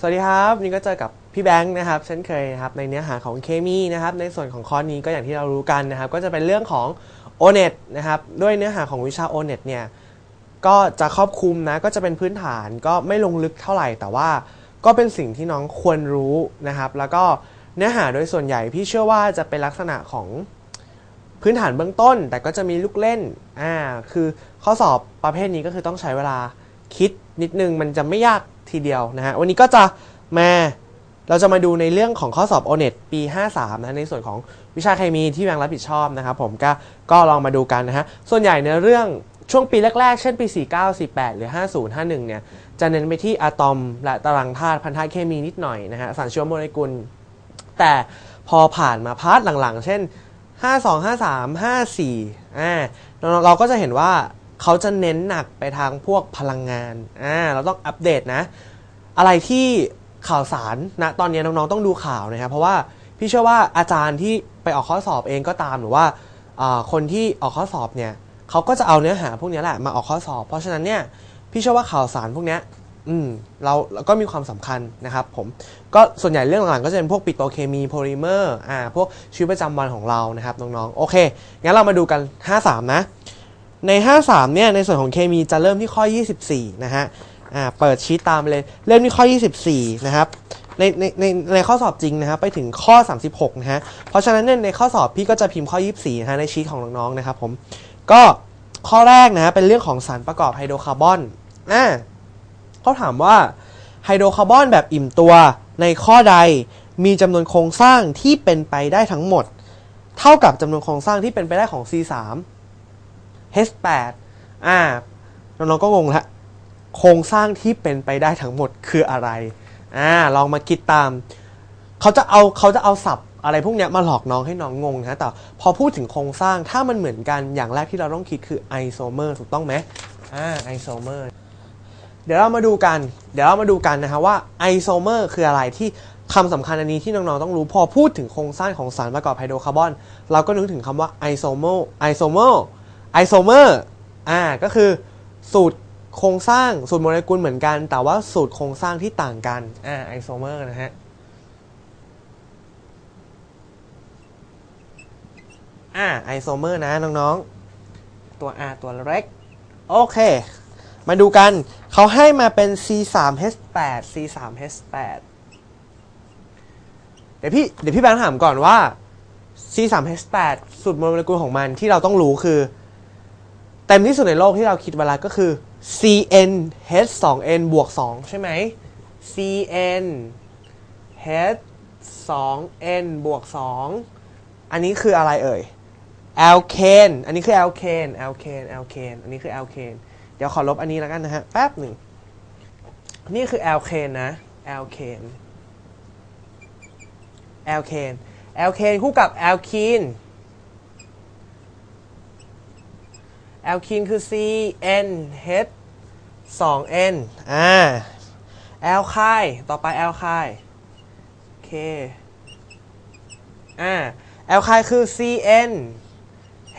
สวัสดีครับนี่ก็เจอกับพี่แบงค์นะครับเช่นเคยนะครับในเนื้อหาของเคมีนะครับในส่วนของคอร์สนี้ก็อย่างที่เรารู้กันนะครับ ก็จะเป็นเรื่องของ o n e t นะครับด้วยเนื้อหาของวิชา o n e t เนี่ยก็จะครอบคลุมนะก็จะเป็นพื้นฐานก็ไม่ลงลึกเท่าไหร่แต่ว่าก็เป็นสิ่งที่น้องควรรู้นะครับ แล้วก็เนื้อหาโดยส่วนใหญ่พี่เชื่อว่าจะเป็นลักษณะของพื้นฐานเบื้องต้น แต่ก็จะมีลูกเล่นอ่าคือข้อสอบประเภทนี้ก็คือต้องใช้เวลาคิดนิดนึงมันจะไม่ยาก ทีเดียวนะฮะวันนี้ก็จะมาเราจะมาดูในเรื่องของข้อสอบ o n e t ปี 53 นะในส่วนของวิชาเคมีที่แบงค์รับผิดชอบนะครับผมก็ก็ลองมาดูกันนะฮะส่วนใหญ่ในเรื่องช่วงปีแรก ๆ เช่นปี 49 48 หรือ 50 51 เนี่ย จะเน้นไปที่อะตอมและตารางธาตุพันธะเคมีนิดหน่อยนะฮะสารชีวโมเลกุล แต่พอผ่านมาพาร์ทหลังๆ เช่น 52 53 54อ่าเราเราก็จะเห็นว่า เขาจะเน้นหนักไปทางพวกพลังงานอ่าเราต้องอัปเดตนะ อะไรที่ข่าวสารนะตอนนี้น้องๆต้องดูข่าวนะครับเพราะว่าพี่เชื่อว่าอาจารย์ที่ไปออกข้อสอบเองก็ตามหรือว่าคนที่ออกข้อสอบเนี่ยเขาก็จะเอาเนื้อหาพวกนี้แหละมาออกข้อสอบ เพราะฉะนั้นเนี่ยพี่เชื่อว่าข่าวสารพวกนี้อืมเราก็มีความสำคัญนะครับผมก็ส่วนใหญ่เรื่องหลังๆก็จะเป็นพวกปิโตรเคมีโพลิเมอร์อ่าพวกชีวิตประจำวันของเรานะครับน้องๆโอเคงั้นเรามาดูกัน 53 นะ ใน 53 เนี่ย ในส่วนของเคมีจะเริ่มที่ข้อ 24 นะฮะ อ่า เปิดชีตตามเลย เริ่มที่ข้อ 24 นะครับ ในในในในข้อสอบจริงนะครับ ไปถึงข้อ 36 นะฮะ เพราะฉะนั้นเนี่ยในข้อสอบพี่ก็จะพิมพ์ข้อ 24 นะฮะ ในชีตของน้องๆ นะครับผม ก็ข้อแรกนะฮะ เป็นเรื่องของสารประกอบไฮโดรคาร์บอน อ่าเขาถามว่าไฮโดรคาร์บอนแบบอิ่มตัวในข้อใดมีจำนวนโครงสร้างที่เป็นไปได้ทั้งหมด เท่ากับจำนวนโครงสร้างที่เป็นไปได้ของ C3 H8 อ่าน้องๆก็งงละโครงสร้างที่เป็นไปได้ทั้งหมดคืออะไรอ่าลองมาคิดตาม เขาจะเอาเขาจะเอาศัพท์อะไรพวกเนี้ยมาหลอกน้องให้น้องงงนะแต่พอพูดถึงโครงสร้างถ้ามันเหมือนกันอย่างแรกที่เราต้องคิดคือไอโซเมอร์ถูกต้องไหมอ่าไอโซเมอร์เดี๋ยวเรามาดูกัน เดี๋ยวเรามาดูกันนะครับว่าไอโซเมอร์คืออะไรที่คำสำคัญอันนี้ที่น้องๆต้องรู้พอพูดถึงโครงสร้างของสารประกอบไฮโดรคาร์บอน เราก็นึกถึงคำว่าไอโซเมอร์ไอโซเมอร์ ไอโซเมอร์อ่าก็คือสูตรโครงสร้างสูตรโมเลกุลเหมือนกัน แต่ว่าสูตรโครงสร้างที่ต่างกันอ่าไอโซเมอร์นะฮะอ่าไอโซเมอร์นะน้องๆ ตัว R ตัวเล็ก โอเค มาดูกันเขาให้มาเป็น C3H8 C3H8 เดี๋ยวพี่เดี๋ยวพี่แบงค์ถามก่อนว่า C3H8 สูตรโมเลกุลของมันที่เราต้องรู้คือ เต็มที่สุดในโลกที่เราคิดเวลาก็คือ CnH2n บวก 2 ใช่ไหม CnH2n บวก 2 อันนี้คืออะไรเอ่ย alkane อันนี้คือ alkane alkane alkane อันนี้คือ alkane เดี๋ยวขอลบอันนี้แล้วกันนะฮะ แป๊บหนึ่ง นี่คือ alkane นะ alkane alkane alkane คู่กับ alkene alkene คือ CnH 2n อ่า alkyne ต่อไป alkyne โอเคอ่า alkyne คือ CN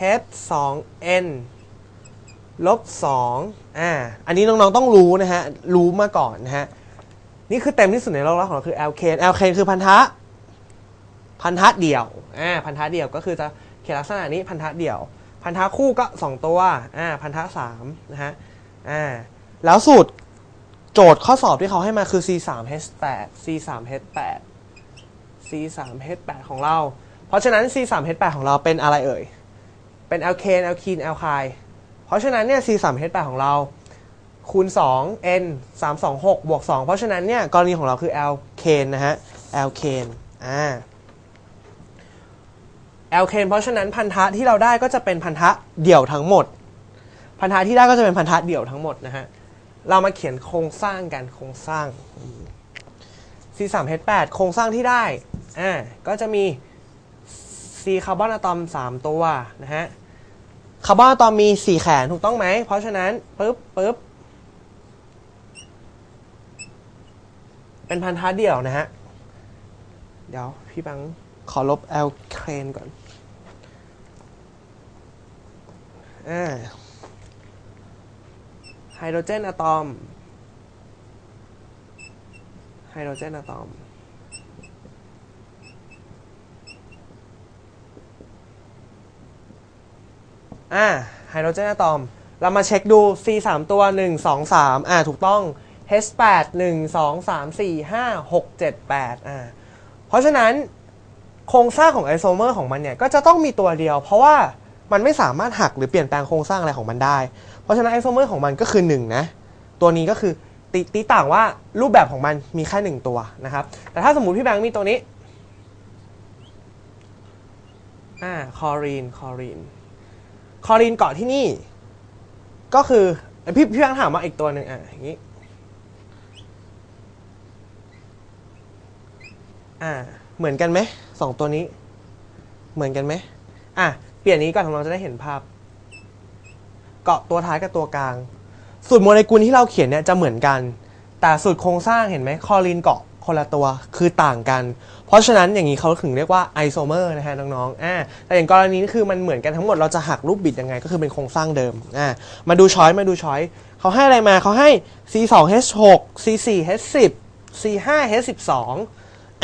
H 2 N ลบ2อ่า อันนี้น้องๆต้องรู้นะฮะ รู้มาก่อนนะฮะ นี่คือเต็มที่สุดในโลกแล้วของเราคือ alkane alkane คือพันธะ พันธะเดี่ยว อ่า พันธะเดี่ยวก็คือจะเขียนลักษณะนี้พันธะเดี่ยว พันธะคู่ก็ 2 ตัวอ่าพันธะ3นะฮะอ่าแล้วสูตรโจทย์ข้อสอบที่เขาให้มาคือ C3H8 C3H8 C3H8 ของเรา เพราะฉะนั้น C3H8 ของเราเป็นอะไรเอ่ย เป็น alkane alkene alkyne เพราะฉะนั้นเนี่ย C3H8 ของเราคูณ 2 N 326บวก 2 เพราะฉะนั้นเนี่ยกรณีของเราคือ alkane นะฮะ alkane อ่า alkane เพราะฉะนั้นพันธะที่เราได้ก็จะเป็นพันธะเดี่ยวทั้งหมด พันธะที่ได้ก็จะเป็นพันธะเดี่ยวทั้งหมดนะฮะเรามาเขียนโครงสร้างกันโครงสร้าง C3H8 โครงสร้างที่ได้อ่าก็จะมี C คาร์บอนอะตอม 3 ตัวนะฮะคาร์บอนอะตอมมี 4 แขนถูกต้องไหม เพราะฉะนั้นปึ๊บปึ๊บเป็นพันธะเดี่ยวนะฮะ เดี๋ยวพี่บังขอลบแอลเคนก่อน อ่า ไฮโดรเจนอะตอม ไฮโดรเจนอะตอม อ่า ไฮโดรเจนอะตอม เรามาเช็คดู C 3ตัว 1 2 3 อ่า ถูกต้อง H 8 1 2 3 4 5 6 7 8 อ่า เพราะฉะนั้นโครงสร้างของไอโซเมอร์ของมันเนี่ย ก็จะต้องมีตัวเดียว เพราะว่า มันไม่สามารถหักหรือเปลี่ยนแปลงโครงสร้างอะไรของมันได้ เพราะฉะนั้นไอโซเมอร์ของมันก็คือ1นะตัวนี้ก็คือติติต่างว่ารูปแบบของมันมีแค่หนึ่งตัวนะครับ แต่ถ้าสมมติพี่แบงค์มีตัวนี้อ่าคอรีนคอรีนคอรีนเกาะที่นี่ ก็คือพี่พี่แบงค์ถามมาอีกตัวหนึ่งอะอย่างนี้อ่าเหมือนกันไหมสองตัวนี้ เหมือนกันไหมอะ ลี่ยนนี้ก่อนของเราจะได้เห็นภาพ เกาะตัวท้ายกับตัวกลาง สูตรโมเลกุลที่เราเขียนเนี่ยจะเหมือนกัน แต่สูตรโครงสร้างเห็นไหมคอลีนเกาะคนละตัวคือต่างกัน เพราะฉะนั้นอย่างนี้เขาถึงเรียกว่าไอโซเมอร์นะฮะน้องๆอ่าแต่อย่างกรณีนี้คือมันเหมือนกันทั้งหมดเราจะหักรูปบิดยังไงก็คือเป็นโครงสร้างเดิมอ่ามาดูช้อยมาดูช้อยเขาให้อะไรมาเขาให้ C2H6 C4H10 C5H12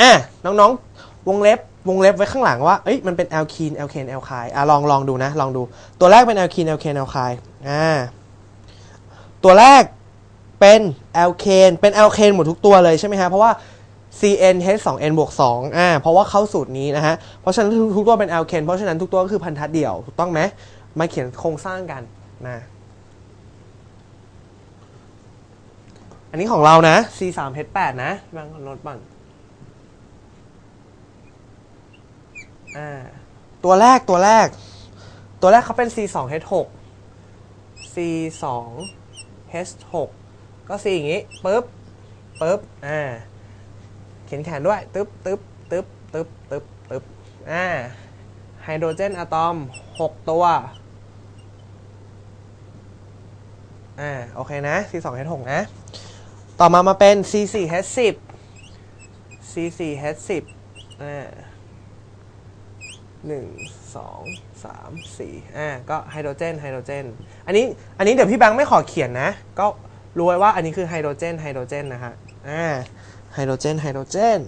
อะน้องๆ วงเล็บ วงเล็บไว้ข้างหลังว่าเอ้ยมันเป็นแอลคีนแอลเคนแอลคายอะลองลองดูนะลองดู ตัวแรกเป็นแอลคีนแอลเคนแอลคายอ่าตัวแรกเป็นแอลเคนเป็นแอลเคนหมดทุกตัวเลยใช่ไหมฮะเพราะว่า CnH2n บวก2อ่าเพราะว่าเข้าสูตรนี้นะฮะ เพราะฉะนั้นทุกทุกตัวเป็นแอลเคนเพราะฉะนั้นทุกตัวก็คือพันธะเดี่ยว ถูกต้องไหมมาเขียนโครงสร้างกันนะอันนี้ของเรานะ C3H8 นะบางโน้ตบัน ตัวแรกตัวแรก ตัวแรกเขาเป็น C2 H6 C2 H6 ก็ C อย่างนี้ปึ๊บปึ๊บอ่าเขียนแขนด้วยตึ๊บตึ๊บตึ๊บตึ๊บตึ๊บตึ๊บอ่าไฮโดรเจนอะตอม 6 ตัวอ่าโอเคนะ C2 H6 นะ ต่อมามาเป็น C4 H10 C4 H10 อ่า 1 2 3 4อ่าก็ไฮโดรเจนไฮโดรเจนอันนี้อันนี้เดี๋ยวพี่แบงค์ไม่ขอเขียนนะ ก็รู้ไว้ว่าอันนี้คือไฮโดรเจนไฮโดรเจนนะฮะอ่าไฮโดรเจนไฮโดรเจน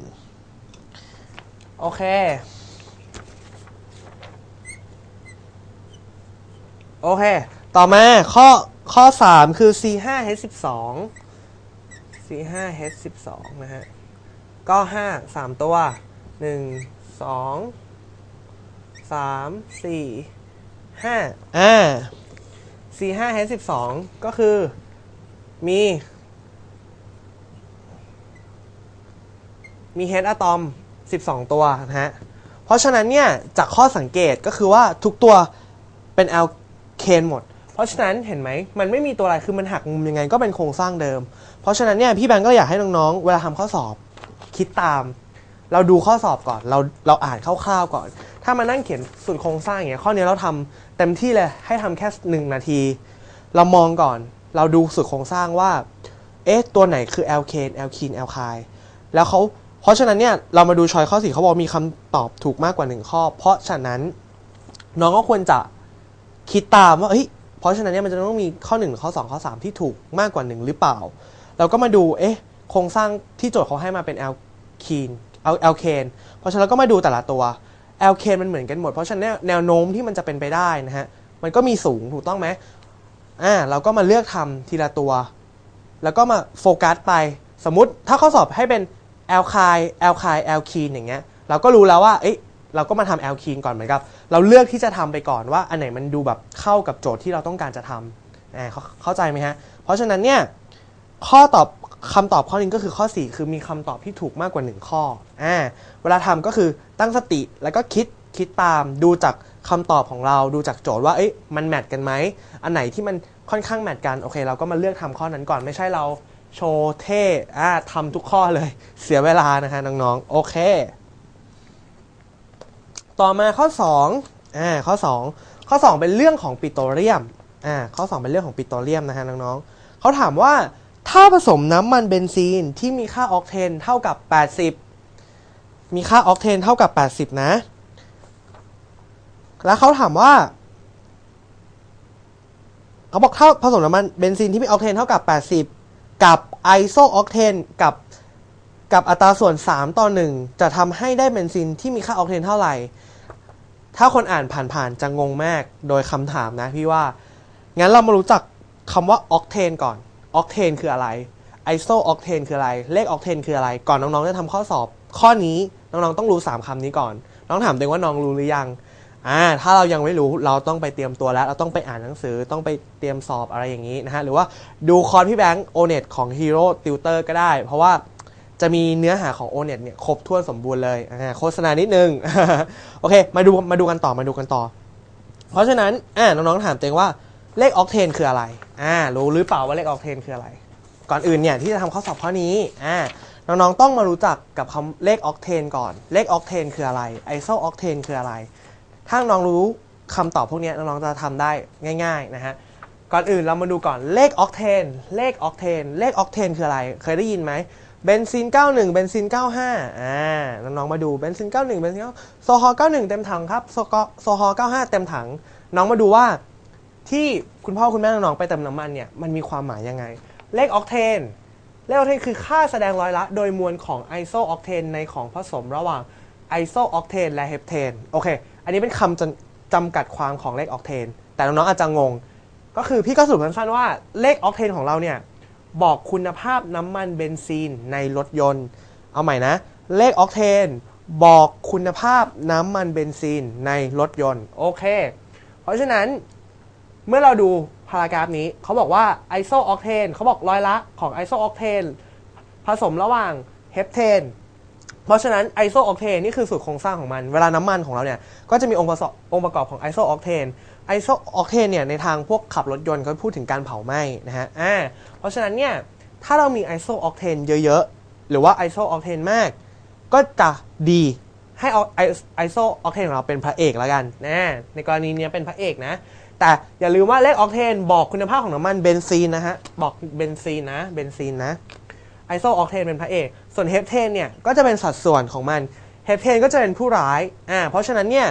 โอเค โอเค ต่อมาข้อข้อ 3 คือ C5H12 C5H12 นะฮะ ก็ 5 3 ตัว 1 2 สามสี่ห้าอ่าสี่ห้าเฮสิบสองก็คือมี มีเฮดอะตอมสิบสองตัวนะฮะ เพราะฉะนั้นเนี่ย จากข้อสังเกตก็คือว่าทุกตัวเป็นแอลเคนหมด เพราะฉะนั้นเห็นไหม มันไม่มีตัวอะไรคือมันหักมุมยังไงก็เป็นโครงสร้างเดิม เพราะฉะนั้นเนี่ยพี่แบงก์ก็อยากให้น้องๆ เวลาทำข้อสอบคิดตาม เราดูข้อสอบก่อน เราเราอ่านคร่าวๆก่อน ถ้ามานั่งเขียนสูตรโครงสร้างอย่างเงี้ยข้อนี้เราทำเต็มที่เลยให้ทำแค่หนึ่งนาที เรามองก่อน เราดูสูตรโครงสร้างว่าเอ๊ะตัวไหนคือแอลเคนแอลคีนแอลคายแล้วเขาเพราะฉะนั้นเนี่ยเรามาดูชอยข้อสี่เขาบอกมีคำตอบถูกมากกว่าหนึ่งข้อ เพราะฉะนั้นน้องก็ควรจะคิดตามว่าเฮ้ยเพราะฉะนั้นเนี่ยมันจะต้องมีข้อ 1 ข้อ 2 ข้อ 3 ที่ถูกมากกว่า 1 หรือเปล่า เราก็มาดูเอ๊ะโครงสร้างที่โจทย์เขาให้มาเป็นแอลคีน เอาแอลเคนเพราะฉะนั้นเราก็มาดูแต่ละตัวแอลเคนมันเหมือนกันหมด เพราะฉะนั้นแนวโน้มที่มันจะเป็นไปได้นะฮะมันก็มีสูงถูกต้องไหมอ่าเราก็มาเลือกทำทีละตัว แล้วก็มาโฟกัสไปสมมติถ้าข้อสอบให้เป็นแอลคายแอลคายแอลคีนอย่างเงี้ยเราก็รู้แล้วว่าเอ๊ะเราก็มาทำแอลคีนก่อนเหมือนกับ เราเลือกที่จะทำไปก่อนว่า อันไหนมันดูแบบเข้ากับโจทย์ที่เราต้องการจะทำอ่าเเข้าใจไหมฮะ เพราะฉะนั้นเนี่ยข้อตอบ คำตอบข้อนี้ก็คือข้อ 4 คือมีคำตอบที่ถูกมากกว่า 1 ข้ออ่าเวลาทำก็คือตั้งสติแล้วก็คิดคิดตามดูจากคำตอบของเราดูจากโจทย์ว่าเอ๊ะมันแมทกันไหมอันไหนที่มันค่อนข้างแมทกันโอเค เราก็มาเลือกทำข้อนั้นก่อนไม่ใช่เราโชว์เท่อ่าทำทุกข้อเลยเสียเวลานะฮะน้องๆโอเค ต่อมาข้อ2อ่าข้อ 2 ข้อ 2 เป็นเรื่องของปิโตรเลียมอ่าข้อ 2 เป็นเรื่องของปิโตรเลียมนะฮะน้องๆเขาถามว่า ถ้าผสมน้ำมันเบนซีนที่มีค่าออกเทนเท่ากับ 80 มีค่าออกเทนเท่ากับ 80 นะ แล้วเขาถามว่าเขาบอกถ้าผสมน้ำมันเบนซินที่มีออกเทนเท่ากับ 80 กับไอโซออกเทนกับกับอัตราส่วน 3 ต่อ 1 จะทำให้ได้เบนซินที่มีค่าออกเทนเท่าไหร่ ถ้าคนอ่านผ่านๆจะงงมากโดยคำถามนะพี่ว่า งั้นเรามารู้จักคำว่าออกเทนก่อน ออกเทนคืออะไรไอโซออกเทนคืออะไร เลขออกเทนคืออะไร ก่อนน้องๆจะทำข้อสอบ ข้อนี้น้องๆต้องรู้ 3คำนี้ก่อน น้องถามตัวเองว่าน้องรู้หรือยังอ่าถ้าเรายังไม่รู้เราต้องไปเตรียมตัวแล้ว เราต้องไปอ่านหนังสือต้องไปเตรียมสอบอะไรอย่างนี้นะฮะ หรือว่าดูคอร์สพี่แบงค์โอเน็ตของ Hero Tutor ก็ได้ เพราะว่าจะมีเนื้อหาของ o n e t เนี่ยครบถ้วนสมบูรณ์เลยอ่าโฆษณานิดนึง โอเค มาดูมาดูกันต่อมาดูกันต่อ เพราะฉะนั้นอ่าน้องๆถามตัวเองว่าเลขออกเทนคืออะไร อ่ารู้หรือเปล่าว่าเลขออกเทนคืออะไร ก่อนอื่นเนี่ยที่จะทำข้อสอบข้อนี้อ่าน้องๆต้องมารู้จักกับคำเลขออกเทนก่อน เลขออกเทนคืออะไรไอโซออกเทนคืออะไร ถ้าน้องรู้คำตอบพวกนี้น้องๆจะทำได้ง่าย ๆนะฮะก่อนอื่นเรามาดูก่อนเลขออกเทนเลขออกเทนเลขออกเทนคืออะไร เคยได้ยินไหมเบนซิน 91 เบนซิน 95 อ่า น้องๆ มาดู เบนซิน 91 เบนซิน9โซฮอล์91 เต็มถังครับ โซกโซฮอล์95 เต็มถัง น้องมาดูว่า ที่คุณพ่อคุณแม่น้องๆไปเติมน้ำมันเนี่ยมันมีความหมายยังไง เลขออกเทน เลขออกเทนคือค่าแสดงร้อยละ โดยมวลของไอโซออกเทนในของผสมระหว่างไอโซออกเทนและเฮปเทนโอเค อันนี้เป็นคำจำจำกัดความของเลขออกเทน แต่น้องๆอาจจะงง ก็คือพี่ก็สรุปสั้นๆว่าเลขออกเทนของเราเนี่ยบอกคุณภาพน้ำมันเบนซินในรถยนต์ เอาใหม่นะ เลขออกเทนบอกคุณภาพน้ำมันเบนซินในรถยนต์ โอเค เพราะฉะนั้น เมื่อเราดูพารากราฟนี้เขาบอกว่าไอโซออกเทนเขาบอกร้อยละของไอโซออกเทนผสมระหว่างเฮปเทนเพราะฉะนั้นไอโซออกเทนนี่คือสูตรโครงสร้างของมัน เวลาน้ำมันของเราเนี่ย ก็จะมีองค์ประกอบองค์ประกอบของไอโซออกเทนไอโซออกเทนเนี่ยในทางพวกขับรถยนต์เขาพูดถึงการเผาไหม้นะฮะอ่าเพราะฉะนั้นเนี่ยถ้าเรามีไอโซออกเทนเยอะๆ หรือว่าไอโซออกเทนมาก ก็จะดีให้เอาไอโซออกเทนของเราเป็นพระเอกแล้วกันนะในกรณีเนี้ยเป็นพระเอกนะ แต่อย่าลืมว่าเลขออกเทนบอกคุณภาพของน้ำมันเบนซีนนะฮะ บอกเบนซีนนะ เบนซีนนะ ไอโซออกเทนเป็นพระเอก ส่วนเฮปเทนเนี่ย ก็จะเป็นสัดส่วนของมัน เฮปเทนก็จะเป็นผู้ร้าย อ่า เพราะฉะนั้นเนี่ย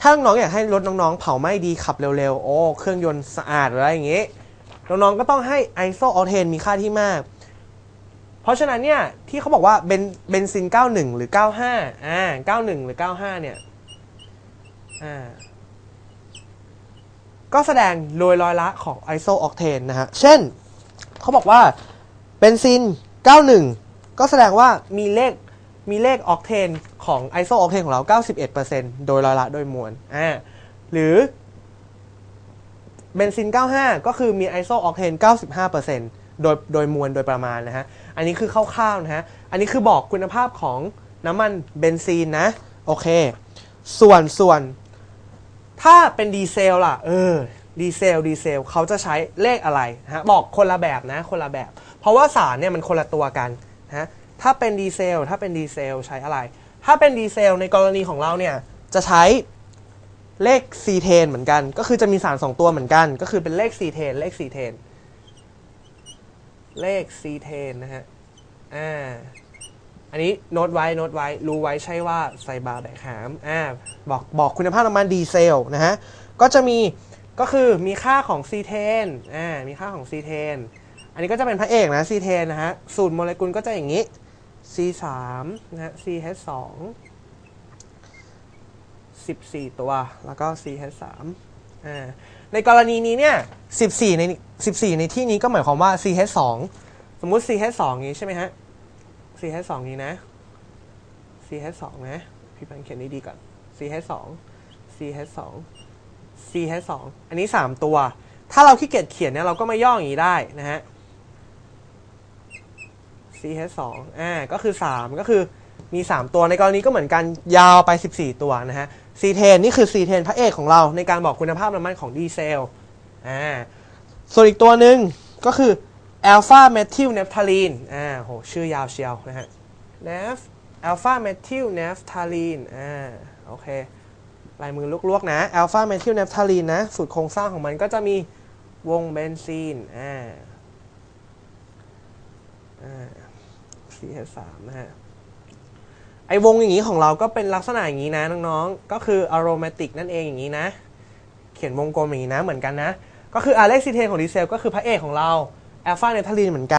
ถ้าน้องๆอยากให้รถน้องๆ เผาไหม้ดีขับเร็วๆ โอ้ เครื่องยนต์สะอาดอะไรอย่างงี้ น้องๆ ก็ต้องให้ไอโซออกเทนมีค่าที่มาก เพราะฉะนั้นเนี่ย ที่เขาบอกว่าเบนเบนซิน 91 หรือ 95 อ่า 91 หรือ 95 เนี่ย อ่า ก็แสดงโดยรอยละของไอโซออกเทนนะฮะ เช่น เขาบอกว่าเบนซิน 91 ก็แสดงว่ามีเลขมีเลขออกเทนของไอโซออกเทนของเรา 91%โดยรอยละโดยมวลอ่าหรือเบนซิน 95 ก็คือมีไอโซออกเทน95%โดยโดยมวลโดยประมาณนะฮะ อันนี้คือคร่าวๆนะฮะ อันนี้คือบอกคุณภาพของน้ำมันเบนซินนะ โอเค ส่วนส่วน ถ้าเป็นดีเซลล่ะ เออ ดีเซล ดีเซลเขาจะใช้เลขอะไรนะฮะ บอกคนละแบบนะ คนละแบบ เพราะว่าสารเนี่ยมันคนละตัวกันนะฮะถ้าเป็นดีเซล ถ้าเป็นดีเซลใช้อะไร ถ้าเป็นดีเซลในกรณีของเราเนี่ยจะใช้เลขซีเทนเหมือนกัน ก็คือจะมีสารสองตัวเหมือนกัน ก็คือเป็นเลขซีเทน เลขซีเทน เลขซีเทนนะฮะ อ่า อันนี้โน้ตไว้โน้ตไว้รู้ไว้ใช่ว่าใส่บาร์แบกหามอ่าบอกบอกคุณภาพน้ำมันดีเซลนะฮะก็จะมีก็คือมีค่าของซีเทนอ่ามีค่าของซีเทนอันนี้ก็จะเป็นพระเอกนะซีเทนนะฮะสูตรโมเลกุลก็จะอย่างนี้ C3 นะฮะ CH2 14 ตัว แล้วก็ CH3 อ่าในกรณีนี้เนี่ย 14 ใน 14 ในที่นี้ก็หมายความว่า CH2 สมมุติ CH2 นี้ใช่ไหมฮะ CH2 นี้นะ CH2 นะพี่ปันเขียนนี้ดีก่อน CH2 CH2 CH2 อันนี้ 3 ตัว ถ้าเราขี้เกียจเขียนเนี่ยเราก็มาย่ออย่างนี้ได้นะฮะ CH2 อ่าก็คือ 3 ก็คือมี 3 ตัวในกรณีก็เหมือนกันยาวไป 14 ตัวนะฮะ C10 นี่คือ C10 พระเอกของเราในการบอกคุณภาพน้ำมันของดีเซลอ่าส่วนอีกตัวหนึ่งก็คือ alpha methyl naphthalene อ่าโหชื่อยาวเชียวนะฮะ naph alpha methyl naphthalene อ่าโอเคลายมือลวกๆนะ alpha methyl naphthalene นะสูตรโครงสร้างของมันก็จะมีวงเบนซีนอ่าอ่า CH3 นะฮะไอวงอย่างนี้ของเราก็เป็นลักษณะอย่างนี้นะน้องๆ ก็คือ aromatic นั่นเองอย่างนี้นะ เขียนวงกลมอย่างนี้นะเหมือนกันนะ ก็คืออาเล็กซิเทนของดีเซลก็คือพระเอกของเรา แอลฟาเนทาลีนเหมือนกัน